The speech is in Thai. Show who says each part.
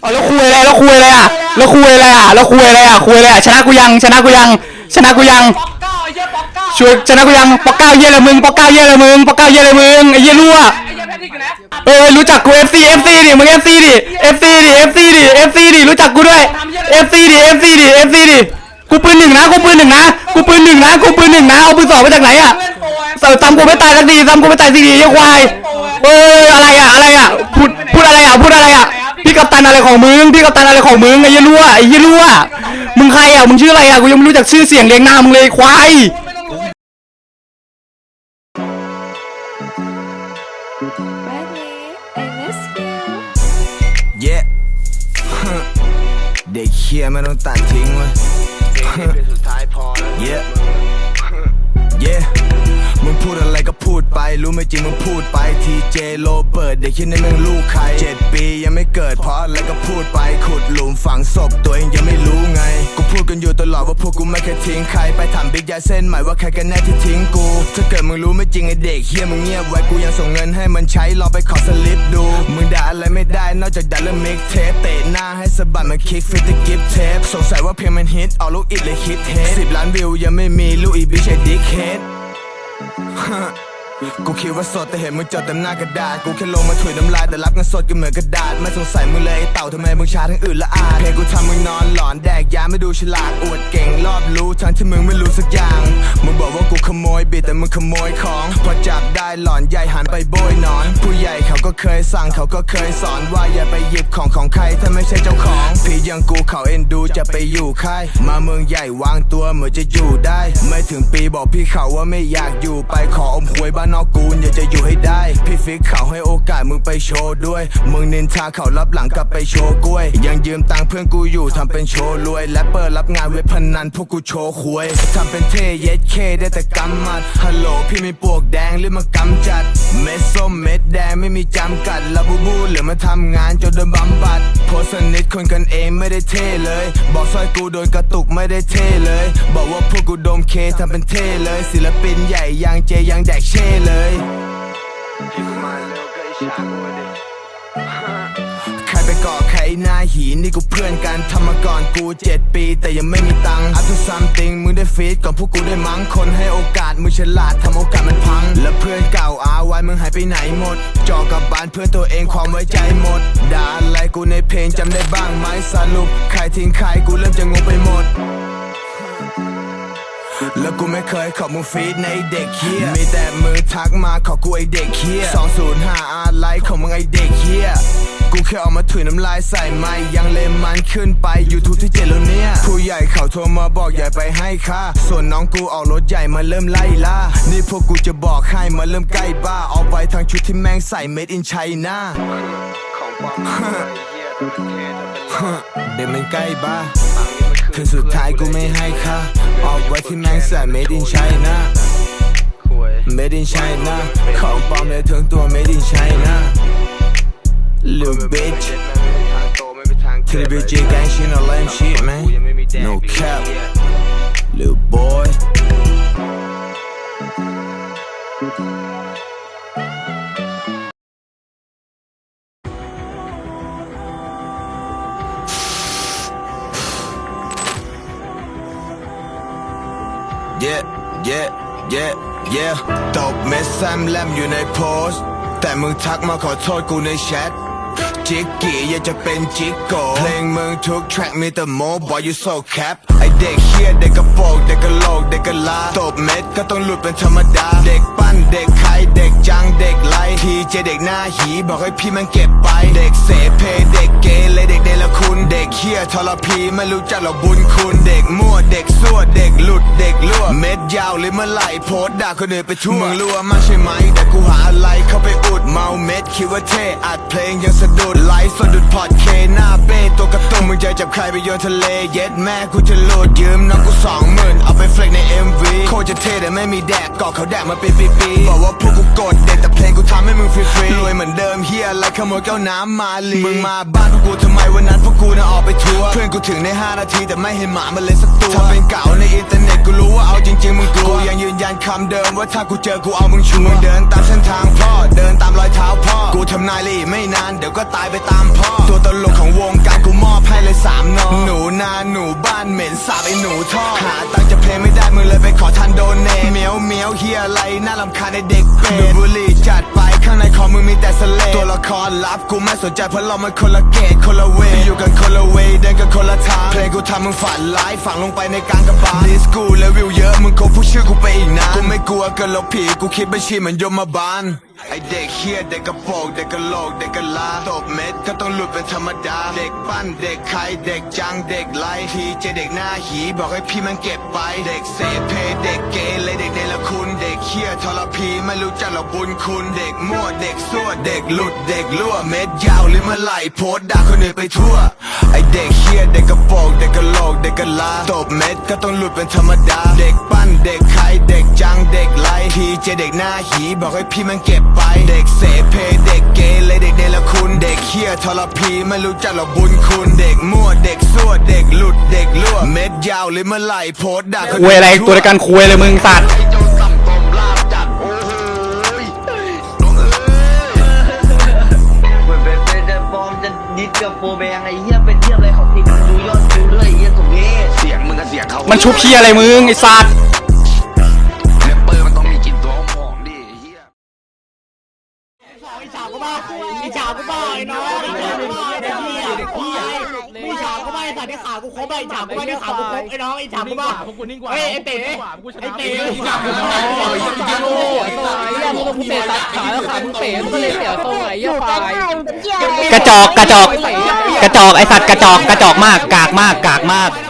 Speaker 1: เอาแล้วคุยอะไรแล้วคุยอะไรอะแล้วคุยอะไรอะแล้วคุยอะไรอะคุยอะไรอะชนะกูยังชนะกูยัง ชนะกูยัง
Speaker 2: ป๊อกเก้าไอ้เหี้ยป๊อกเก้า
Speaker 1: ช่วยชนะกูยังปอกเก้าเยี่ยละมึงปอกเก้าเยี่ยละมึงปอกเก้าเยี่ยละมึงไอ้เยี่ยรั่ว
Speaker 2: ไอ้เหี้ยแพทริกอยู่ไหน
Speaker 1: เอ้ยรู้จักกู FC FC ดิมึง FC ดิ FC ดิ FC ดิ FC ดิรู้จักกูด้วย FC ดิ FC ดิ FC ดิกูปืนหนึ่งนะกูปืนหนึ่งนะกูปืนหนึ่งนะกูปืนหนึ่งนะเอาปืนสองมาจากไหนอะ
Speaker 2: เล่นโปรไอ้
Speaker 1: เสาตามกูไม่ตายสักทีตามกูไม่ตายสักทีไอ้ควายเอ้ยอะไรอะอะไรอะพูดพูดอะไรอะพูดอะไรอะพี่ กัปตันอะไรของมึงพี่กัปตันอะไรของมึงไอ้เยี่ยรั่วไอ้เยี่ยรั่วมึงใครอะมึงชื่ออะไรอะกูยังไม่รู้จักชื่อเสียงเรียงหน้ามึงเลยควาย
Speaker 2: ไม่ต้องรู้
Speaker 3: Bradley, I miss you.
Speaker 4: เย้เด็กเคียไม่ต้องตัดทิ้งเว้ยสุดท้ายพอแล้วเย้เย้ มึงพูดอะไรก็พูดไป รู้ไม่จริงมึงพูดไปทีเจโรเบิร์ตเด็กคิดในมึงลูกใครเจ็ดปียังไม่เกิดเพราะอะไรก็พูดไปขุดหลุมฝังศพตัวเองยังไม่รู้ไง กูพูดกันอยู่ตลอดว่าพวกกูไม่เคยทิ้งใครไปถามบิ๊กยาเส้นหม่ว่าใครกันแน่ที่ทิ้งกู ถ้าเกิดมึงรู้ไม่จริงไอเด็กเฮียมึงเงียบไว้กูยังส่งเงินให้มันใช้ลองไปขอสลิปดู มึงด่าอะไรไม่ได้นอกจากด่าเรื่องมิกเทปเตะหน้าให้สะบัดมันคิกฟิตกิฟเทปสงสัยว่าเพลงมันฮิตเอาลูกอิดเลยคิดเทสสิบล้านวิวยังไม่มีลูกอีบิชไอดิกเฮด huh. กูคิดว่าสดแต่เห็นมึงจดเต็มหน้ากระดาษ กูแค่ลงมาถุยน้ำลายแต่รับเงินสดก็เหมือนกระดาษ ไม่สงสัยมึงเลยไอ้เต่าทำไมมึงช้าทั้งอื่นละอาดเพลงกูทำมึงนอนหลอนแดกยาไม่ดูฉลาดอวดเก่งรอบรู้ทั้งที่มึงไม่รู้สักอย่าง มึงบอกว่ากูขโมยบิดแต่มึงขโมยของ พอจับได้หลอนใหญ่หันไปโบยนอน ผู้ใหญ่เขาก็เคยสั่งเขาก็เคยสอนว่าอย่าไปหยิบของของใครถ้าไม่ใช่เจ้าของ พี่ยังกูเขาเอ็นดูจะไปอยู่ค่ายมาเมืองใหญ่วางตัวเหมือนจะอยู่ได้ ไม่ถึงปีบอกพี่เขาว่าไม่อยากอยู่ไปขออมหวยบ้านนอกกูนอยากจะอยู่ให้ได้พี่ ฟิกเขาให้โอกาสมึงไปโชว์ด้วย มึงนินทาเขารับหลังกลับไปโชว์กล้วย ยังยืมตังเพื่อนกูอยู่ทำเป็นโชว์รวยแรปเปอร์รับงานเว็บพนันพวกกูโชว์ควยทำเป็นเท่เย็ดเคได้แต่กำมัดฮัลโหลพี่มีปวกแดงหรือมากำจัด เม็ดส้มเม็ดแดงไม่มีจำกัดลาบูบูหลือมาทำงานจนโดนบำบัดโพสนิทคนกันเองไม่ได้เท่เลย บอกซอยกูโดนกระตุกไม่ได้เท่เลย บอกว่าพวกกูดมเคทำเป็นเท่เลย ศิลปินใหญ่ยังเจยังแดกเช่เลย ใครไปก่อใครหน้าหีนี่กูเพื่อนกันทำมาก่อนกูเจ็ดปี แต่ยังไม่มีตังค์อัพทูซัมติงมึงได้ฟีดก่อนพวกกูได้มั้งคนให้โอกาสมึงฉลาดทำโอกาสมันพัง แล้วเพื่อนเก่าอาไว้มึงหายไปไหนหมด จอกับบ้านเพื่อนตัวเองความไว้ใจหมดด่าอะไรกูในเพลงจำได้บ้างไหมสรุปใครทิ้งใครกูเริ่มจะงงไปหมด แล้วกูไม่เคยขอบมึงฟีดในเด็กเฮียมีแต่มือทักมาขอกูไอเด็กเฮีย205อาร์ไลค์ของมึงไอเด็กเฮียกูแค่เอามาถุยน้ำลายใส่ไม้ยังเลมมันขึ้นไป YouTube ที่เจ็ดแล้วเนี่ยผู้ใหญ่เขาโทรมาบอกอย่ไปให้ค่าส่วนน้องกูออกรถใหญ่มาเริ่มไล่ล่านี่พวกกูจะบอกให้มาเริ่มใกล้บ้าเอาไปทางชุดที่แม่งใส่ made in China เดี๋ยวมันใกล้บ้าถึงสุดท้ายกูไม่ให้ค่า ออกไว้ที่แม่งใส่ made in China made in China ของปลอมเลยถึงตัว made in China little bitch to the BG gang shit no lame shit man no cap little boy yeah yeah yeah yeah ตบเม็ดแซมแลมอยู่ในโพสต์แต่มึงทักมาขอโทษกูในแชทจิกกี้อยากจะเป็นจิกโกเพลงมึงทุกแทร็กมีแต่โมบอยอยู่โซแคปไอเด็กเฮียเด็กกระโปรงเด็กกระโหลกเด็กกระลาตบเม็ดก็ต้องหลุดเป็นธรรมดา เด็กปั้นเด็กไข่เด็กจังเด็กไล่ทีเจเด็กหน้าหีบอกให้พี่มันเก็บไป เด็กเสเพเด็กเกเรเด็กเดลคุณเด็ก เฮียทรพีไม่รู้จักหรอกบุญคุณเด็กมั่วเด็กซั่วเด็กหลุดเด็กล่วเม็ดยาวหรือเมื่อไหร่โพสต์ด่าคนอื่นไปทั่วมึงรั่วมากใช่ไหมแต่กูหาอะไรเข้าไปอุดเมาเม็ดคิดว่าเท่อัดเพลงยังสะดุดไลฟ์สะดุดพอดเคหน้าเป้ตัวกระ มึงจะจับใครไปโยนทะเล เย็ดแม่กูจะโหลดยืมน้องกูสองหมื่นเอาไปเฟลกใน MV โคตรจะเท่แต่ไม่มีแดกกอกเขาแดกมาเป็นปีๆบอกว่าพวกกูกดเด็ดแต่เพลงกูทำให้มึงฟรีๆรวยเหมือนเดิมเฮียอะไรขโมยแก้วน้ำมาลีมึงมาบ้านพวกกูทำไมวันนั้นพวกกูน่ะออกไปทัวร์เพื่อนกูถึงใน 5 นาทีแต่ไม่เห็นหมามันเลยสักตัวถ้าเป็นเก่าในอินเทอร์เน็ตกูรู้ว่าเอาจริงๆมึงกลัวยังยืนยันคำเดิมว่าถ้ากูเจอกูเอามึงชัวร์มึงเดิน ทำนายเลยไม่นานเดี๋ยวก็ตายไปตามพ่อ ตัวตลกของวงการกูมอบให้เลยสามนอนหนูนาหนูบ้านเหม็นสาบไอหนูท่อหาตังจะเพลงไม่ได้มึงเลยไปขอทานโดนเนเมียวเมียวเฮียอะไรน่าลำคาในเด็กเป็นบุรีจัดไปข้างในคอมึงมีแต่สเลตัวละครลับกูไม่สนใจเพราะเรามันคนละเกตคนละเวอยู่กันคนละเวเดินกันคนละทางเพลงกูทำมึงฝันร้ายฝังลงไปในกลางกระบาลดิสกูและวิวเยอะมึงคงพูดชื่อกูไปอีกนานกูไม่กลัวกันหรอกผีกูคิดบัญชีเหมือนยมบาล ไอเด็กเฮียเด็กกระโปรงเด็กกระโหลกเด็กกระลาตบเม็ดก็ต้องหลุดเป็นธรรมดา เด็กปั้นเด็กไข่เด็กจังเด็กไล่ทีเจเด็กหน้าหีบอกให้พี่มันเก็บไป เด็กเสเพเด็กเกเรเด็กเดลคุณ เด็กเฮียทรพีไม่รู้จักหรอกบุญคุณ เด็กมั่วเด็กซั่วเด็กหลุดเด็กรั่วเม็ดยาวหรือมื่อไหร่โพสด่าคนอื่นไปทั่วไอเด็กเฮียเด็กกระโปรงเด็กกระโหลกเด็กกระลาตบเม็ดก็ต้องหลุดเป็นธรรมดา เด็กปั้นเด็กไข่เด็กจังเด็กไล่ทีเจเด็กหน้าหีบอกให้พี่มันเก็บไปเด็กเสเพเด็กเกเรเด็กเดลคุณเด็กเฮียทรพีไม่รู้จักหรอกบุญคุณเด็กมั่วเด็กซั่วเด็กหลุดเด็กรั่วเม็ดยาวหรือเมื่อไหร่โพสต์ด่าคน
Speaker 1: คุยอะไรตัวเดียวกันคุยเลยมึงสัตว์
Speaker 4: ไอ้โจรต่ำตมลาบจัดโอ้โหยน้องเอ้ย
Speaker 5: เหมือนเป็นเป็นจะฟอร์มจะดิสกับโฟแบงไอ้เหี้ยเป็นเทียบอะไรของทีมดูยอดดูด้วยไอ้เหี้ยสมเพศ
Speaker 4: เสียงมึงกับเสียงเขา
Speaker 1: มันชุบเพี้ยอะไรมึงไอ้สัตว์
Speaker 6: ไอ้ฉาบก็บ้าไอ้ฉาบก็บ้าไอ้น้องไอ้ฉาบก็บ้าไอ้เหี้ยเด็กเหี้ยไอ้ฉาบก็บ้าไอ้สัตว์ที่ขากูครบไอ้ฉาบก็บ้าที่ขากูครบไอ้น้องไอ้ฉาบก็บ้าเฮ้ยไอ้เต๋ไอ้เต๋
Speaker 1: กระจอกกระจอกกระจอกไอ้สัตว์กระจอกกระจอกมากกากมากกากมาก
Speaker 6: ไ